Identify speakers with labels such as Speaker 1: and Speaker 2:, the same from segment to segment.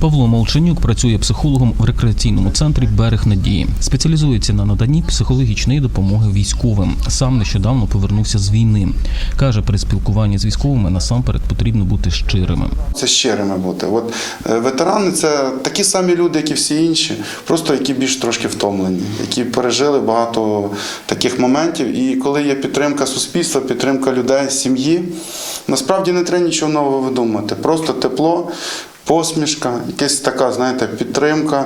Speaker 1: Павло Молчанюк працює психологом в рекреаційному центрі Берег Надії. Спеціалізується на наданні психологічної допомоги військовим. Сам нещодавно повернувся з війни. каже, при спілкуванні з військовими насамперед потрібно бути щирими.
Speaker 2: Це щирими бути. От е, ветерани це такі самі люди, як і всі інші, просто які більш трошки втомлені, які пережили багато таких моментів. І коли є підтримка суспільства, підтримка людей, сім'ї, насправді не треба нічого нового видумати. Просто тепло, посмішка, якась така, знаєте, підтримка.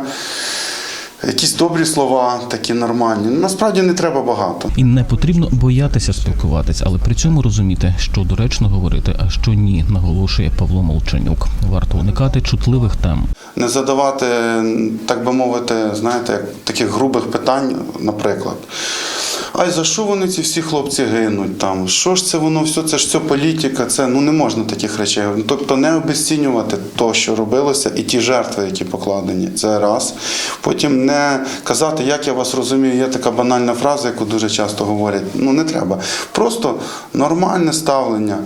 Speaker 2: Якісь добрі слова, такі нормальні. Насправді не треба багато.
Speaker 1: І не потрібно боятися спілкуватись, але при цьому розуміти, що доречно говорити, а що ні, наголошує Павло Молчанюк. Варто уникати чутливих тем.
Speaker 2: не задавати, так би мовити, знаєте, таких грубих питань, наприклад. Ай, за що вони ці всі хлопці гинуть? Там що ж це воно все? Це ж все політика. Це ну не можна таких речей. Тобто не обесцінювати то, що робилося, і ті жертви, які покладені. Це раз. Потім не казати, як я вас розумію. Є така банальна фраза, яку дуже часто говорять. Ну не треба. Просто нормальне ставлення.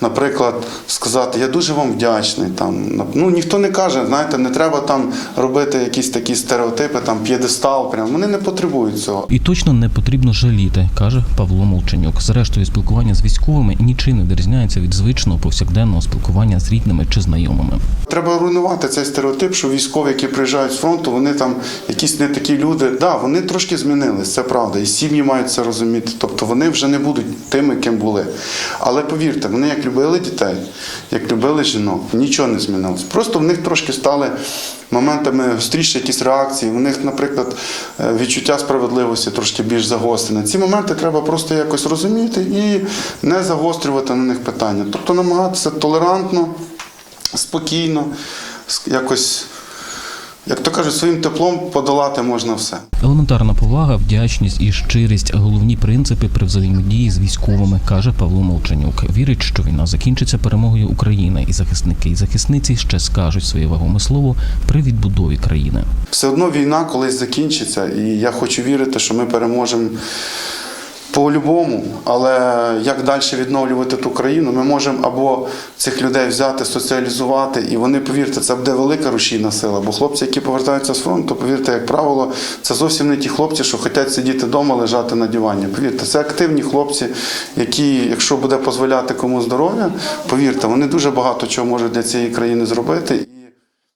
Speaker 2: Наприклад, сказати, я дуже вам вдячний. Там ну ніхто не каже, знаєте, не треба там робити якісь такі стереотипи, там п'єдестал. Прям вони не потребують цього.
Speaker 1: І точно не потрібно жаліти, каже Павло Молчанюк. Зрештою, спілкування з військовими нічим не відрізняється від звичного повсякденного спілкування з рідними чи знайомими.
Speaker 2: Треба руйнувати цей стереотип, що військові, які приїжджають з фронту, вони там якісь не такі люди. Да, вони трошки змінились, це правда. І сім'ї мають це розуміти. Тобто вони вже не будуть тими, ким були. Але повірте, вони як любили дітей, як любили жінок, нічого не змінилось. Просто в них трошки стали моментами гостріші якісь реакції. У них, наприклад, е, відчуття справедливості трошки більш загострене. Ці моменти треба просто якось розуміти і не загострювати на них питання. Тобто намагатися толерантно спокійно, якось, як то кажуть, своїм теплом подолати можна все.
Speaker 1: Елементарна повага, вдячність і щирість головні принципи при взаємодії з військовими, каже Павло Молчанюк. Вірить, що війна закінчиться перемогою України, і захисники і захисниці ще скажуть своє вагоме слово при відбудові країни.
Speaker 2: Все одно війна колись закінчиться, і я хочу вірити, що ми переможемо. По-любому, але як далі відновлювати ту країну, ми можемо або цих людей взяти, соціалізувати, і вони, повірте, це буде велика рушійна сила. Бо хлопці, які повертаються з фронту, повірте, як правило, це зовсім не ті хлопці, що хочуть сидіти вдома, лежати на дивані. Повірте, це активні хлопці, які, якщо буде дозволяти кому здоров'я, повірте, вони дуже багато чого можуть для цієї країни зробити.